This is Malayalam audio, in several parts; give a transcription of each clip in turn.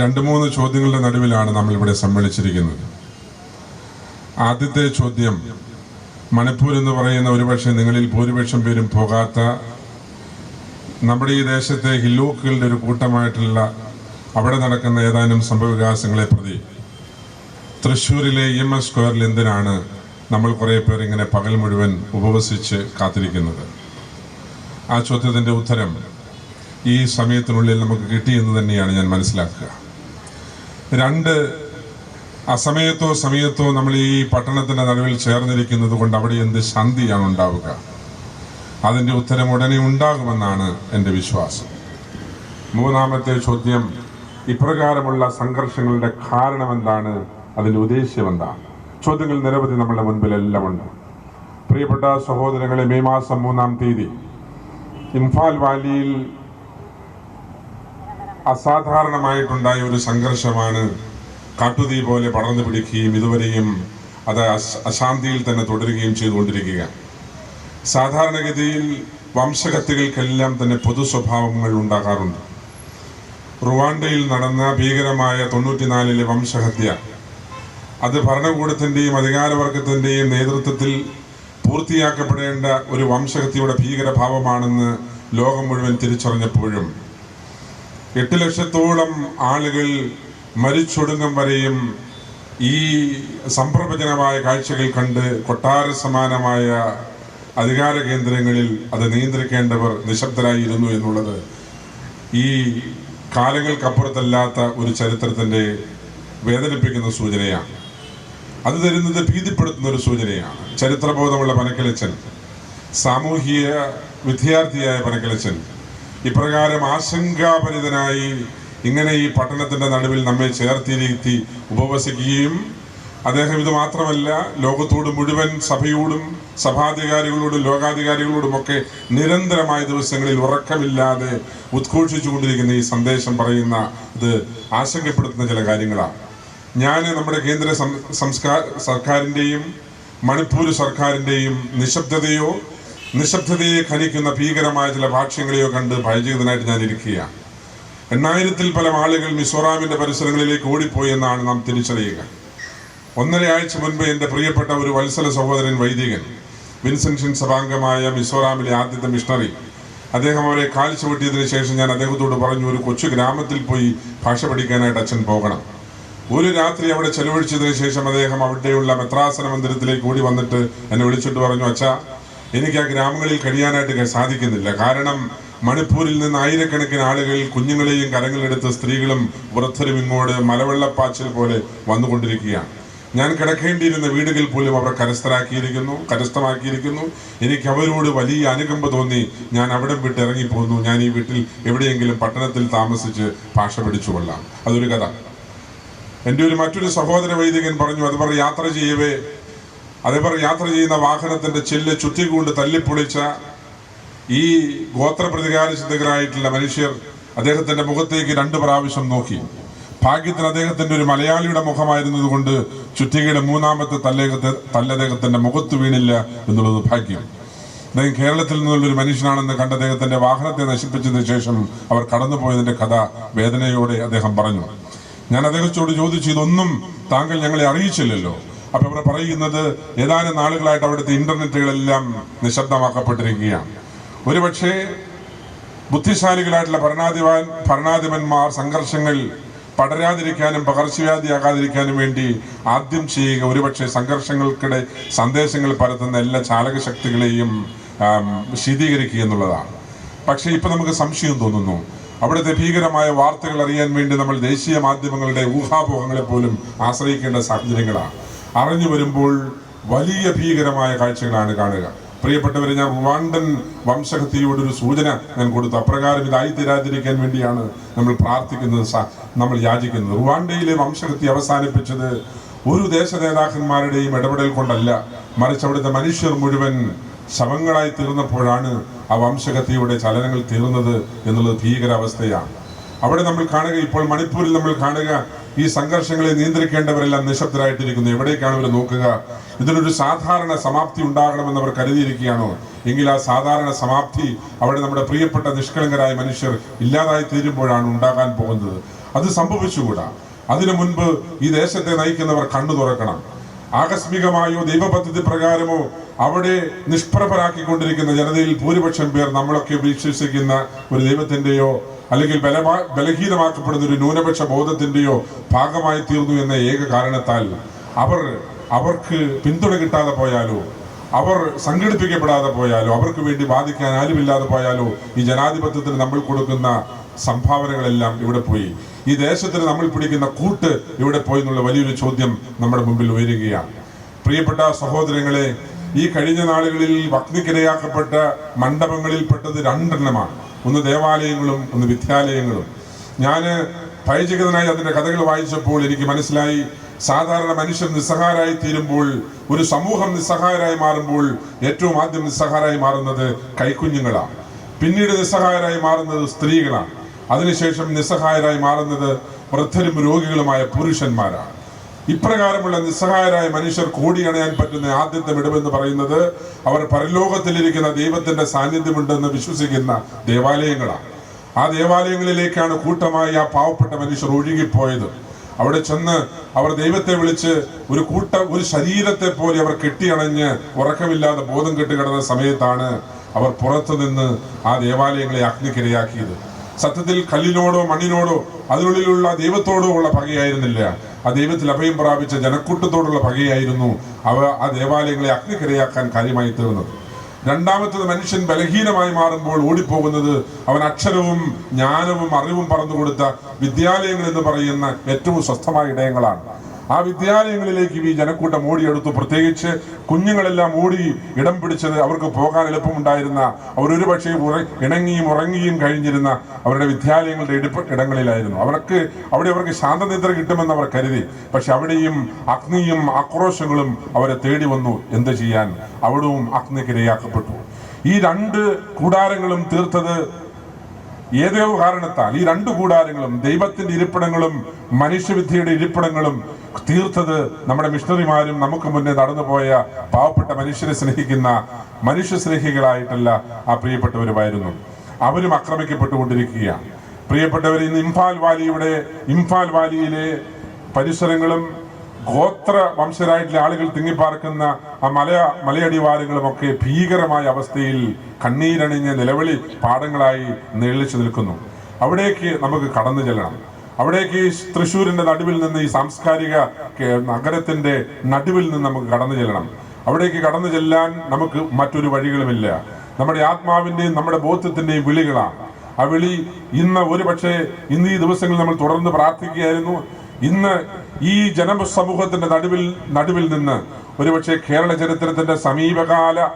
രണ്ട് മൂന്ന് ചോദ്യങ്ങളുടെ നടുവിലാണ് നമ്മൾ ഇവിടെ സമ്മേളിച്ചിരിക്കുന്നത്. ആദ്യത്തെ ചോദ്യം മണിപ്പൂർ എന്ന് പറയുന്ന ഒരുപക്ഷെ നിങ്ങളിൽ ഭൂരിപക്ഷം പേരും പോകാത്ത നമ്മുടെ ഈ ദേശത്തെ ഹില്ലൂക്കുകളുടെ ഒരു കൂട്ടമായിട്ടുള്ള അവിടെ നടക്കുന്ന ഏതാനും സംഭവവികാസങ്ങളെ പ്രതി തൃശ്ശൂരിലെ ഇ എം എസ് സ്ക്വയറിൽ എന്തിനാണ് നമ്മൾ കുറേ പേർ ഇങ്ങനെ പകൽ മുഴുവൻ ഉപവസിച്ച് കാത്തിരിക്കുന്നത്? ആ ചോദ്യത്തിന്റെ ഉത്തരം ഈ സമയത്തിനുള്ളിൽ നമുക്ക് കിട്ടിയെന്ന് തന്നെയാണ് ഞാൻ മനസ്സിലാക്കുക. രണ്ട് അസമയത്തോ സമയത്തോ നമ്മൾ ഈ പട്ടണത്തിന്റെ നടുവിൽ ചേർന്നിരിക്കുന്നത് കൊണ്ട് അവിടെ എന്ത് ശാന്തിയാണ് ഉണ്ടാവുക? അതിന്റെ ഉത്തരം ഉടനെ ഉണ്ടാകുമെന്നാണ് എന്റെ വിശ്വാസം. മൂന്നാമത്തെ ചോദ്യം ഇപ്രകാരമുള്ള സംഘർഷങ്ങളുടെ കാരണം എന്താണ് അതിന്റെ ഉദ്ദേശ്യം എന്താണ് ചോദ്യങ്ങൾ നിരവധി നമ്മുടെ മുൻപിലെല്ലാം ഉണ്ട്. പ്രിയപ്പെട്ട സഹോദരങ്ങളെ മെയ് മാസം മൂന്നാം തീയതി ഇംഫാൽ വാലിയിൽ അസാധാരണമായിട്ടുണ്ടായ ഒരു സംഘർഷമാണ് കാട്ടുതീ പോലെ പടർന്നു പിടിക്കുകയും ഇതുവരെയും അത് അശാന്തിയിൽ തന്നെ തുടരുകയും ചെയ്തുകൊണ്ടിരിക്കുക. സാധാരണഗതിയിൽ വംശകത്തികൾക്കെല്ലാം തന്നെ പൊതു സ്വഭാവങ്ങൾ ഉണ്ടാകാറുണ്ട്. റുവാണ്ടയിൽ നടന്ന ഭീകരമായ തൊണ്ണൂറ്റിനാലിലെ വംശഹത്യ അത് ഭരണകൂടത്തിന്റെയും അധികാരവർഗത്തിന്റെയും നേതൃത്വത്തിൽ പൂർത്തിയാക്കപ്പെടേണ്ട ഒരു വംശഹത്യയുടെ ഭീകരഭാവമാണെന്ന് ലോകം മുഴുവൻ തിരിച്ചറിഞ്ഞപ്പോഴും എട്ട് ലക്ഷത്തോളം ആളുകൾ മരിച്ചൊടുങ്ങും വരെയും ഈ സംപ്രഭജനമായ കാഴ്ചകൾ കണ്ട് കൊട്ടാര സമാനമായ അധികാര കേന്ദ്രങ്ങളിൽ അത് നിയന്ത്രിക്കേണ്ടവർ നിശബ്ദരായിരുന്നു എന്നുള്ളത് ഈ കാലങ്ങൾക്കപ്പുറത്തല്ലാത്ത ഒരു ചരിത്രത്തിന്റെ വേദനിപ്പിക്കുന്ന സൂചനയാണ്. അത് തരുന്നത് ഭീതിപ്പെടുത്തുന്ന ഒരു സൂചനയാണ്. ചരിത്രബോധമുള്ള പനക്കലച്ചൻ സാമൂഹിക വിദ്യാർത്ഥിയായ പനക്കലച്ചൻ ഇപ്രകാരം ആശങ്കാപരിതനായി ഇങ്ങനെ ഈ പട്ടണത്തിന്റെ നടുവിൽ നമ്മെ ചേർത്തിരുത്തി ഉപവസിക്കുകയും അദ്ദേഹം ഇത് മാത്രമല്ല ലോകത്തോട് മുഴുവൻ സഭയോടും സഭാധികാരികളോടും ലോകാധികാരികളോടും ഒക്കെ നിരന്തരമായ ദിവസങ്ങളിൽ ഉറക്കമില്ലാതെ ഉദ്ഘോഷിച്ചുകൊണ്ടിരിക്കുന്ന ഈ സന്ദേശം പറയുന്ന ഇത് ആശങ്കപ്പെടുത്തുന്ന ചില കാര്യങ്ങളാണ്. ഞാൻ നമ്മുടെ കേന്ദ്ര സംസ്കാര സർക്കാരിന്റെയും മണിപ്പൂർ സർക്കാരിന്റെയും നിശബ്ദതയോ നിശബ്ദതയെ ഖനിക്കുന്ന ഭീകരമായ ചില ഭാഷ്യങ്ങളെയോ കണ്ട് ഭയചകിതനായിട്ട് ഞാൻ ഇരിക്കുകയാണ്. എണ്ണായിരത്തിൽ പല ആളുകൾ മിസോറാമിന്റെ പരിസരങ്ങളിലേക്ക് ഓടിപ്പോയി എന്നാണ് നാം തിരിച്ചറിയുക. ഒന്നര ആഴ്ച മുൻപ് എന്റെ പ്രിയപ്പെട്ട ഒരു വത്സല സഹോദരൻ വൈദികൻ വിൻസെൻഷൻ സഭാംഗമായ മിസോറാമിലെ ആദ്യത്തെ മിഷണറി അദ്ദേഹം അവരെ കാൽ വെട്ടിയതിന് ശേഷം ഞാൻ അദ്ദേഹത്തോട് പറഞ്ഞു ഒരു കൊച്ചു ഗ്രാമത്തിൽ പോയി ഭാഷ പഠിക്കാനായിട്ട് അച്ഛൻ പോകണം. ഒരു രാത്രി അവിടെ ചെലവഴിച്ചതിന് ശേഷം അദ്ദേഹം അവിടെയുള്ള മെത്രാസന മന്ദിരത്തിലേക്ക് ഓടി വന്നിട്ട് എന്നെ വിളിച്ചിട്ട് പറഞ്ഞു അച്ഛാ എനിക്ക് ആ ഗ്രാമങ്ങളിൽ കഴിയാനായിട്ട് സാധിക്കുന്നില്ല. കാരണം മണിപ്പൂരിൽ നിന്ന് ആയിരക്കണക്കിന് ആളുകൾ കുഞ്ഞുങ്ങളെയും കരങ്ങളിലെടുത്ത് സ്ത്രീകളും വൃദ്ധരും ഇങ്ങോട്ട് മലവെള്ളപ്പാച്ചിൽ പോലെ വന്നുകൊണ്ടിരിക്കുകയാണ്. ഞാൻ കിടക്കേണ്ടിയിരുന്ന വീടുകൾ പോലും അവർ കരസ്ഥരാക്കിയിരിക്കുന്നു കരസ്ഥമാക്കിയിരിക്കുന്നു. എനിക്ക് അവരോട് വലിയ അനുകമ്പ തോന്നി ഞാൻ അവിടം വിട്ട് ഇറങ്ങിപ്പോന്നു. ഞാൻ ഈ വീട്ടിൽ എവിടെയെങ്കിലും പട്ടണത്തിൽ താമസിച്ച് ഭാഷ പഠിച്ചുകൊള്ളാം അതൊരു കഥ. എന്റെ ഒരു മറ്റൊരു സഹോദര വൈദികൻ പറഞ്ഞു അതുപോലെ യാത്ര ചെയ്യവേ. അതവർ യാത്ര ചെയ്യുന്ന വാഹനത്തിന്റെ ചില്ല് ചുറ്റിക്കൊണ്ട് തല്ലിപ്പൊളിച്ച ഈ ഗോത്ര പ്രതികാര ചിന്തകരായിട്ടുള്ള മനുഷ്യർ അദ്ദേഹത്തിന്റെ മുഖത്തേക്ക് രണ്ട് പ്രാവശ്യം നോക്കി. ഭാഗ്യത്തിന് അദ്ദേഹത്തിന്റെ ഒരു മലയാളിയുടെ മുഖമായിരുന്നത് കൊണ്ട് ചുറ്റികയുടെ മൂന്നാമത്തെ തല്ലേഖത്തെ തല്ലദ്ദേഹത്തിന്റെ മുഖത്ത് വീണില്ല എന്നുള്ളത് ഭാഗ്യം. അദ്ദേഹം കേരളത്തിൽ നിന്നുള്ള ഒരു മനുഷ്യനാണെന്ന് കണ്ട അദ്ദേഹത്തിന്റെ വാഹനത്തെ നശിപ്പിച്ചതിന് ശേഷം അവർ കടന്നുപോയതിന്റെ കഥ വേദനയോടെ അദ്ദേഹം പറഞ്ഞു. ഞാൻ അദ്ദേഹത്തോട് ചോദിച്ചു ഇതൊന്നും താങ്കൾ ഞങ്ങളെ അറിയിച്ചില്ലല്ലോ. അപ്പൊ ഇവിടെ പറയുന്നത് ഏതാനും നാളുകളായിട്ട് അവിടുത്തെ ഇന്റർനെറ്റുകളെല്ലാം നിശബ്ദമാക്കപ്പെട്ടിരിക്കുകയാണ്. ഒരുപക്ഷെ ബുദ്ധിശാലികളായിട്ടുള്ള ഭരണാധിപാൻ ഭരണാധിപന്മാർ സംഘർഷങ്ങൾ പടരാതിരിക്കാനും പകർച്ചവ്യാധിയാകാതിരിക്കാനും വേണ്ടി ആദ്യം ചെയ്യുക ഒരുപക്ഷെ സംഘർഷങ്ങൾക്കിടെ സന്ദേശങ്ങൾ പരത്തുന്ന എല്ലാ ചാലക ശക്തികളെയും ശീതീകരിക്കുക എന്നുള്ളതാണ്. പക്ഷേ ഇപ്പൊ നമുക്ക് സംശയം തോന്നുന്നു. അവിടുത്തെ ഭീകരമായ വാർത്തകൾ അറിയാൻ വേണ്ടി നമ്മൾ ദേശീയ മാധ്യമങ്ങളുടെ ഊഹാപോഹങ്ങളെ പോലും ആശ്രയിക്കേണ്ട സാഹചര്യങ്ങളാണ്. അറിഞ്ഞു വരുമ്പോൾ വലിയ ഭീകരമായ കാഴ്ചകളാണ് കാണുക. പ്രിയപ്പെട്ടവരെ ഞാൻ റുവാണ്ടൻ വംശഹത്യയോടൊരു സൂചന ഞാൻ കൊടുത്തു. അപ്രകാരം ഇതായിത്തീരാതിരിക്കാൻ വേണ്ടിയാണ് നമ്മൾ പ്രാർത്ഥിക്കുന്നത് നമ്മൾ യാചിക്കുന്നത്. റുവാണ്ടയിലെ വംശഹത്യ അവസാനിപ്പിച്ചത് ഒരു ദേശ നേതാക്കന്മാരുടെയും ഇടപെടൽ കൊണ്ടല്ല. മറിച്ച് അവിടുത്തെ മനുഷ്യർ മുഴുവൻ ശവങ്ങളായി തീർന്നപ്പോഴാണ് ആ വംശഹത്യയുടെ ചലനങ്ങൾ തീർന്നത് എന്നുള്ളത് ഭീകരാവസ്ഥയാണ്. അവിടെ നമ്മൾ കാണുക ഇപ്പോൾ മണിപ്പൂരിൽ നമ്മൾ കാണുക ഈ സംഘർഷങ്ങളെ നിയന്ത്രിക്കേണ്ടവരെല്ലാം നിശബ്ദരായിട്ടിരിക്കുന്നു. എവിടേക്കാണ് അവർ നോക്കുക? ഇതിനൊരു സാധാരണ സമാപ്തി ഉണ്ടാകണമെന്ന് അവർ കരുതിയിരിക്കുകയാണോ? എങ്കിൽ ആ സാധാരണ സമാപ്തി അവിടെ നമ്മുടെ പ്രിയപ്പെട്ട നിഷ്കളങ്കരായ മനുഷ്യർ ഇല്ലാതായി തീരുമ്പോഴാണ് ഉണ്ടാകാൻ പോകുന്നത്. അത് സംഭവിച്ചുകൂടാ? അതിനു മുൻപ് ഈ ദേശത്തെ നയിക്കുന്നവർ കണ്ണു തുറക്കണം. ആകസ്മികമായോ ദൈവപദ്ധതി പ്രകാരമോ അവിടെ നിഷ്പ്രഭരാക്കിക്കൊണ്ടിരിക്കുന്ന ജനതയിൽ ഭൂരിപക്ഷം പേർ നമ്മളൊക്കെ വിശ്വസിക്കുന്ന ഒരു ദൈവത്തിന്റെയോ അല്ലെങ്കിൽ ബലഹീനമാക്കപ്പെടുന്ന ഒരു ന്യൂനപക്ഷ ബോധത്തിന്റെയോ ഭാഗമായി തീർന്നു എന്ന ഏക കാരണത്താൽ അവർ അവർക്ക് പിന്തുണ കിട്ടാതെ പോയാലോ അവർ സംഘടിപ്പിക്കപ്പെടാതെ പോയാലോ അവർക്ക് വേണ്ടി വാദിക്കാൻ ആരുമില്ലാതെ പോയാലോ ഈ ജനാധിപത്യത്തിന് നമ്മൾ കൊടുക്കുന്ന സംഭാവനകളെല്ലാം ഇവിടെ പോയി. ഈ ദേശത്തിന് നമ്മൾ പിടിക്കുന്ന കൂട്ട് ഇവിടെ പോയി എന്നുള്ള വലിയൊരു ചോദ്യം നമ്മുടെ മുമ്പിൽ ഉയരുകയാണ്. പ്രിയപ്പെട്ട സഹോദരങ്ങളെ ഈ കഴിഞ്ഞ നാളുകളിൽ വഗ്നിക്കിരയാക്കപ്പെട്ട മണ്ഡപങ്ങളിൽപ്പെട്ടത് രണ്ടെണ്ണമാണ്. ഒന്ന് ദേവാലയങ്ങളും ഒന്ന് വിദ്യാലയങ്ങളും. ഞാൻ ഭയചകിതനായി അതിന്റെ കഥകൾ വായിച്ചപ്പോൾ എനിക്ക് മനസ്സിലായി സാധാരണ മനുഷ്യർ നിസ്സഹാരായി തീരുമ്പോൾ ഒരു സമൂഹം നിസ്സഹായരായി മാറുമ്പോൾ ഏറ്റവും ആദ്യം നിസ്സഹാരായി മാറുന്നത് കൈക്കുഞ്ഞുങ്ങളാണ്. പിന്നീട് നിസ്സഹായരായി മാറുന്നത് സ്ത്രീകളാണ്. അതിനുശേഷം നിസ്സഹായരായി മാറുന്നത് വൃദ്ധരും രോഗികളുമായ പുരുഷന്മാരാണ്. ഇപ്രകാരമുള്ള നിസ്സഹായരായ മനുഷ്യർ കൂടിയണയാൻ പറ്റുന്ന ആദ്യത്തെ വിടവെന്ന് പറയുന്നത് അവർ പരലോകത്തിലിരിക്കുന്ന ദൈവത്തിന്റെ സാന്നിധ്യമുണ്ടെന്ന് വിശ്വസിക്കുന്ന ദേവാലയങ്ങളാണ്. ആ ദേവാലയങ്ങളിലേക്കാണ് കൂട്ടമായി ആ പാവപ്പെട്ട മനുഷ്യർ ഒഴുകിപ്പോയത്. അവിടെ ചെന്ന് അവർ ദൈവത്തെ വിളിച്ച് ഒരു കൂട്ട ഒരു ശരീരത്തെ പോലെ അവർ കെട്ടിയണഞ്ഞ് ഉറക്കമില്ലാതെ ബോധം കെട്ടുകിടന്ന സമയത്താണ് അവർ പുറത്തു നിന്ന് ആ ദേവാലയങ്ങളെ അഗ്നിക്കിരയാക്കിയത്. സത്യത്തിൽ കല്ലിനോടോ മണ്ണിനോടോ അതിനുള്ളിലുള്ള ദൈവത്തോടോ ഉള്ള പകയായിരുന്നില്ല. ആ ദൈവത്തിൽ അഭയം പ്രാപിച്ച ജനക്കൂട്ടത്തോടുള്ള പകയായിരുന്നു അവ ആ ദേവാലയങ്ങളെ അഗ്നിക്കിരയാക്കാൻ കാര്യമായി തീർന്നത്. രണ്ടാമത്തത് മനുഷ്യൻ ബലഹീനമായി മാറുമ്പോൾ ഓടിപ്പോകുന്നത് അവൻ അക്ഷരവും ജ്ഞാനവും അറിവും പറഞ്ഞു കൊടുത്ത വിദ്യാലയങ്ങൾ എന്ന് പറയുന്ന ഏറ്റവും സ്വസ്ഥമായ ഇടയങ്ങളാണ്. ആ വിദ്യാലയങ്ങളിലേക്ക് ഈ ജനക്കൂട്ടം ഓടിയെടുത്തു. പ്രത്യേകിച്ച് കുഞ്ഞുങ്ങളെല്ലാം ഓടി ഇടം പിടിച്ചത് അവർക്ക് പോകാൻ എളുപ്പമുണ്ടായിരുന്ന അവരൊരു പക്ഷേ ഇണങ്ങിയും ഉറങ്ങിയും കഴിഞ്ഞിരുന്ന അവരുടെ വിദ്യാലയങ്ങളുടെ ഇടിപ്പ് ഇടങ്ങളിലായിരുന്നു. അവർക്ക് അവിടെ അവർക്ക് ശാന്തനിദ്ര കിട്ടുമെന്ന് അവർ കരുതി. പക്ഷെ അവിടെയും അഗ്നിയും ആക്രോശങ്ങളും അവരെ തേടി വന്നു. എന്ത് ചെയ്യാൻ? അവിടവും അഗ്നിക്കിരയാക്കപ്പെട്ടു. ഈ രണ്ട് കൂടാരങ്ങളും തീർത്തത് ഏതോ കാരണത്താൽ ഈ രണ്ട് കൂടാരങ്ങളും ദൈവത്തിന്റെ ഇരിപ്പിടങ്ങളും മനുഷ്യവിദ്യയുടെ ഇരിപ്പിടങ്ങളും തീർത്തത് നമ്മുടെ മിഷണറിമാരും നമുക്ക് മുന്നേ നടന്നുപോയ പാവപ്പെട്ട മനുഷ്യരെ സ്നേഹിക്കുന്ന മനുഷ്യ സ്നേഹികളായിട്ടല്ല ആ പ്രിയപ്പെട്ടവരുമായിരുന്നു. അവരും ആക്രമിക്കപ്പെട്ടുകൊണ്ടിരിക്കുകയാണ്. പ്രിയപ്പെട്ടവർ ഇന്ന് ഇംഫാൽ വാലിയുടെ ഇംഫാൽ വാലിയിലെ പരിസരങ്ങളും ഗോത്ര വംശരായിട്ടുള്ള ആളുകൾ തിങ്ങിപ്പാർക്കുന്ന ആ മലയ മലയടിവാരങ്ങളുമൊക്കെ ഭീകരമായ അവസ്ഥയിൽ കണ്ണീരണിഞ്ഞ നിലവിളി പാടങ്ങളായി നിഴലിച്ചു നിൽക്കുന്നു. അവിടേക്ക് നമുക്ക് കടന്നു ചെല്ലണം. അവിടേക്ക് ഈ തൃശ്ശൂരിന്റെ നടുവിൽ നിന്ന് ഈ സാംസ്കാരിക നഗരത്തിന്റെ നടുവിൽ നിന്ന് നമുക്ക് കടന്നു ചെല്ലണം. അവിടേക്ക് കടന്നു ചെല്ലാൻ നമുക്ക് മറ്റൊരു വഴികളുമില്ല. നമ്മുടെ ആത്മാവിന്റെയും നമ്മുടെ ബോധ്യത്തിന്റെയും വിളികളാണ് ആ വിളി ഇന്ന് ഒരു പക്ഷേ ഇന്ന് ഈ ദിവസങ്ങളിൽ നമ്മൾ തുടർന്ന് പ്രാർത്ഥിക്കുകയായിരുന്നു. ഇന്ന് ഈ ജനസമൂഹത്തിന്റെ നടുവിൽ നടുവിൽ നിന്ന് ഒരുപക്ഷെ കേരള ചരിത്രത്തിന്റെ സമീപകാല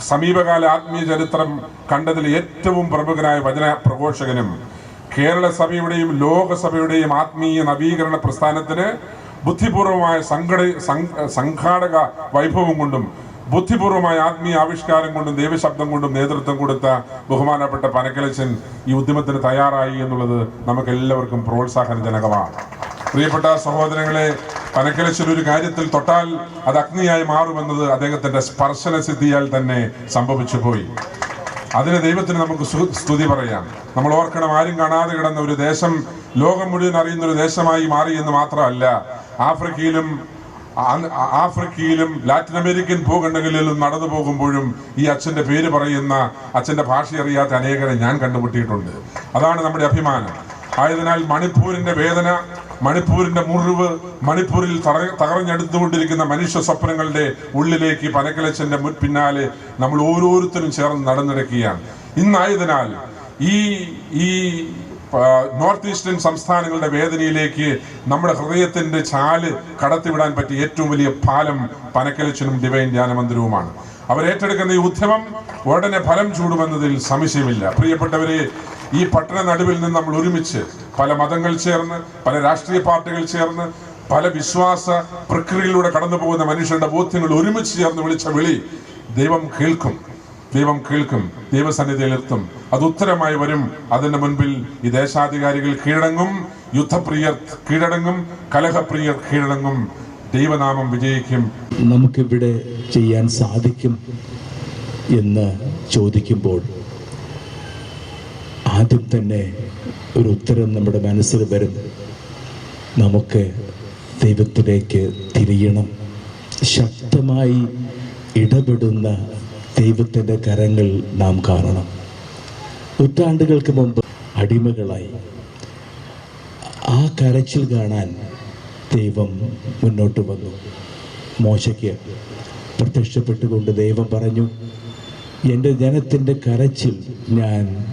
സമീപകാല ആത്മീയ ചരിത്രം കണ്ടതിൽ ഏറ്റവും പ്രമുഖനായ വചന പ്രഘോഷകനും കേരള സഭയുടെയും ലോകസഭയുടെയും ആത്മീയ നവീകരണ പ്രസ്ഥാനത്തിന് ബുദ്ധിപൂർവമായ സംഘട സംഘാടക വൈഭവം കൊണ്ടും ബുദ്ധിപൂർവമായ ആത്മീയ ആവിഷ്കാരം കൊണ്ടും ദൈവശബ്ദം കൊണ്ടും നേതൃത്വം കൊടുത്ത ബഹുമാനപ്പെട്ട പനക്കലച്ചൻ ഈ ഉദ്യമത്തിന് തയ്യാറായി എന്നുള്ളത് നമുക്ക് എല്ലാവർക്കും പ്രോത്സാഹനജനകമാണ്. പ്രിയപ്പെട്ട സഹോദരങ്ങളെ പനക്കലച്ചൻ ഒരു കാര്യത്തിൽ തൊട്ടാൽ അത് അഗ്നിയായി മാറുമെന്നത് അദ്ദേഹത്തിന്റെ സ്പർശന സിദ്ധിയാൽ തന്നെ സംഭവിച്ചു പോയി. അതിന് ദൈവത്തിന് നമുക്ക് സ്തുതി പറയാം. നമ്മൾ ഓർക്കണം ആരും കാണാതെ കിടന്ന ഒരു ദേശം ലോകം മുഴുവൻ അറിയുന്ന ഒരു ദേശമായി മാറി എന്ന് മാത്രമല്ല ആഫ്രിക്കയിലും ആഫ്രിക്കയിലും ലാറ്റിൻ അമേരിക്കൻ ഭൂഖണ്ഡങ്ങളിലും നടന്നു പോകുമ്പോഴും ഈ അച്ഛന്റെ പേര് പറയുന്ന അച്ഛന്റെ ഭാഷ അറിയാത്ത അനേകരെ ഞാൻ കണ്ടുമുട്ടിയിട്ടുണ്ട്. അതാണ് നമ്മുടെ അഭിമാനം. ആയതിനാൽ മണിപ്പൂരിന്റെ വേദന മണിപ്പൂരിന്റെ മുറിവ് മണിപ്പൂരിൽ തകർഞ്ഞെടുത്തുകൊണ്ടിരിക്കുന്ന മനുഷ്യ സ്വപ്നങ്ങളുടെ ഉള്ളിലേക്ക് പനക്കലച്ചന്റെ പിന്നാലെ നമ്മൾ ഓരോരുത്തരും ചേർന്ന് നടന്നിടക്കുകയാണ് ഇന്നായതിനാൽ ഈ ഈ നോർത്ത് ഈസ്റ്റേൺ സംസ്ഥാനങ്ങളുടെ വേദനയിലേക്ക് നമ്മുടെ ഹൃദയത്തിന്റെ ചാൽ കടത്തിവിടാൻ പറ്റിയ ഏറ്റവും വലിയ പാലം പനക്കലച്ചനും ഡിവൈൻ ധ്യാനമന്ദിരവുമാണ്. അവരേറ്റെടുക്കുന്ന ഈ ഉദ്യമം ഉടനെ ഫലം ചൂടുമെന്നതിൽ സംശയമില്ല. പ്രിയപ്പെട്ടവരെ ഈ പട്ടണ നടുവിൽ നിന്ന് നമ്മൾ ഒരുമിച്ച് പല മതങ്ങൾ ചേർന്ന് പല രാഷ്ട്രീയ പാർട്ടികൾ ചേർന്ന് പല വിശ്വാസ പ്രക്രിയയിലൂടെ കടന്നു പോകുന്ന മനുഷ്യരുടെ ബോധ്യങ്ങൾ ഒരുമിച്ച് ചേർന്ന് വിളിച്ച വിളി ദൈവം കേൾക്കും ദൈവം കേൾക്കും ദൈവസന്നിധിയിൽ എത്തും. അത് ഉത്തരമായി വരും. അതിന്റെ മുൻപിൽ ഈ ദേശാധികാരികൾ കീഴടങ്ങും യുദ്ധപ്രിയർ കീഴടങ്ങും കലഹപ്രിയർ കീഴടങ്ങും. ദൈവനാമം വിജയിക്കും. നമുക്കിവിടെ ചെയ്യാൻ സാധിക്കും എന്ന് ചോദിക്കുമ്പോൾ ആദ്യം തന്നെ ഒരു ഉത്തരം നമ്മുടെ മനസ്സിൽ വരും. നമുക്ക് ദൈവത്തിലേക്ക് തിരിയണം. ശക്തമായി ഇടപെടുന്ന ദൈവത്തിന്റെ കരങ്ങൾ നാം കാണണം. നൂറ്റാണ്ടുകൾക്ക് മുമ്പ് അടിമകളായി. ആ കരച്ചിൽ കാണാൻ ദൈവം മുന്നോട്ട് വന്നു. മോശയ്ക്ക് പ്രത്യക്ഷപ്പെട്ടുകൊണ്ട് ദൈവം പറഞ്ഞു എന്റെ ജനത്തിന്റെ കരച്ചിൽ ഞാൻ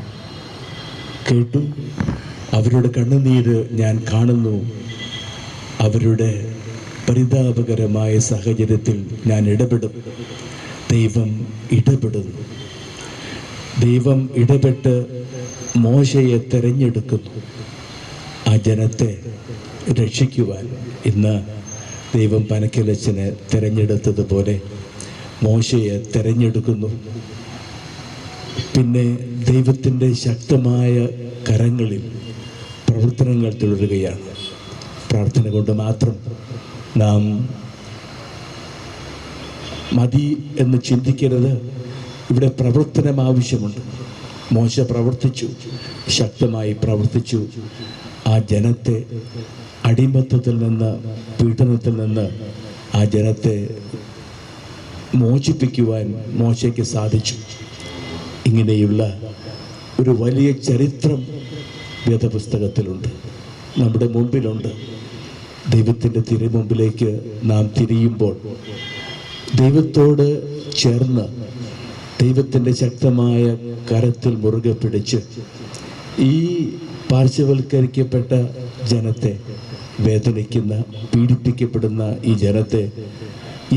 കേട്ടു. അവരുടെ കണ്ണുനീര് ഞാൻ കാണുന്നു. അവരുടെ പരിതാപകരമായ സാഹചര്യത്തിൽ ഞാൻ ഇടപെടും. ദൈവം ഇടപെടുന്നു. ദൈവം ഇടപെട്ട് മോശയെ തെരഞ്ഞെടുക്കുന്നു. ആ ജനത്തെ രക്ഷിക്കുവാൻ ഇന്ന് ദൈവം പനക്കലച്ചനെ തെരഞ്ഞെടുത്തതുപോലെ മോശയെ തെരഞ്ഞെടുക്കുന്നു. പിന്നെ ദൈവത്തിന്റെ ശക്തമായ കരങ്ങളിൽ പ്രവർത്തനങ്ങൾ തുടരുകയാണ്. പ്രാർത്ഥന കൊണ്ട് മാത്രം നാം മതി എന്ന് ചിന്തിക്കരുത്. ഇവിടെ പ്രവർത്തനം ആവശ്യമുണ്ട്. മോശ പ്രവർത്തിച്ചു ശക്തമായി പ്രവർത്തിച്ചു. ആ ജനത്തെ അടിമത്തത്തിൽ നിന്ന് പീഡനത്തിൽ നിന്ന് ആ ജനത്തെ മോചിപ്പിക്കുവാൻ മോശയ്ക്ക് സാധിച്ചു. ഇങ്ങനെയുള്ള ഒരു വലിയ ചരിത്രം വേദപുസ്തകത്തിലുണ്ട്. നമ്മുടെ മുമ്പിലുണ്ട്. ദൈവത്തിന്റെ തിരുമുമ്പിലേക്ക് നാം തിരിയുമ്പോൾ ദൈവത്തോട് ചേർന്ന് ദൈവത്തിന്റെ ശക്തമായ കരത്തിൽ മുറുകെ പിടിച്ച് ഈ പാർശ്വവൽക്കരിക്കപ്പെട്ട ജനത്തെ വേദനിക്കുന്ന പീഡിപ്പിക്കപ്പെടുന്ന ഈ ജനത്തെ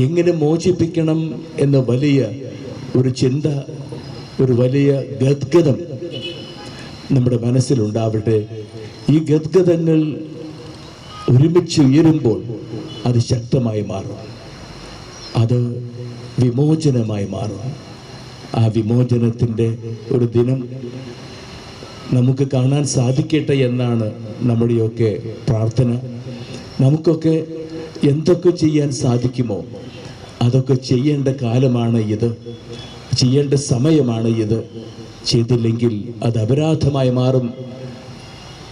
എങ്ങനെ മോചിപ്പിക്കണം എന്ന വലിയ ഒരു ചിന്ത ഒരു വലിയ ഗദ്ഗതം നമ്മുടെ മനസ്സിലുണ്ടാവട്ടെ. ഈ ഗദ്ഗതങ്ങൾ ഒരുമിച്ച് ഉയരുമ്പോൾ അത് ശക്തമായി മാറും. അത് വിമോചനമായി മാറും. ആ വിമോചനത്തിന്റെ ഒരു ദിനം നമുക്ക് കാണാൻ സാധിക്കട്ടെ എന്നാണ് നമ്മുടെയൊക്കെ പ്രാർത്ഥന. നമുക്കൊക്കെ എന്തൊക്കെ ചെയ്യാൻ സാധിക്കുമോ അതൊക്കെ ചെയ്യേണ്ട കാലമാണ് ഇത്. ചെയ്യേണ്ട സമയമാണ് ഇത്. ചെയ്തില്ലെങ്കിൽ അത് അപരാധമായി മാറും.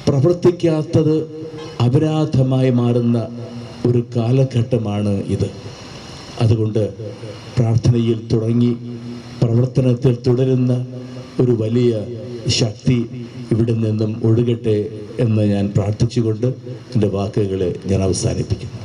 പ്രവർത്തിക്കാത്തത് അപരാധമായി മാറുന്ന ഒരു കാലഘട്ടമാണ് ഇത്. അതുകൊണ്ട് പ്രാർത്ഥനയിൽ തുടങ്ങി പ്രവർത്തനത്തിൽ തുടരുന്ന ഒരു വലിയ ശക്തി ഇവിടെ നിന്നും ഒഴുകട്ടെ എന്ന് ഞാൻ പ്രാർത്ഥിച്ചുകൊണ്ട് എന്റെ വാക്കുകളെ ഞാൻ അവസാനിപ്പിക്കുന്നു.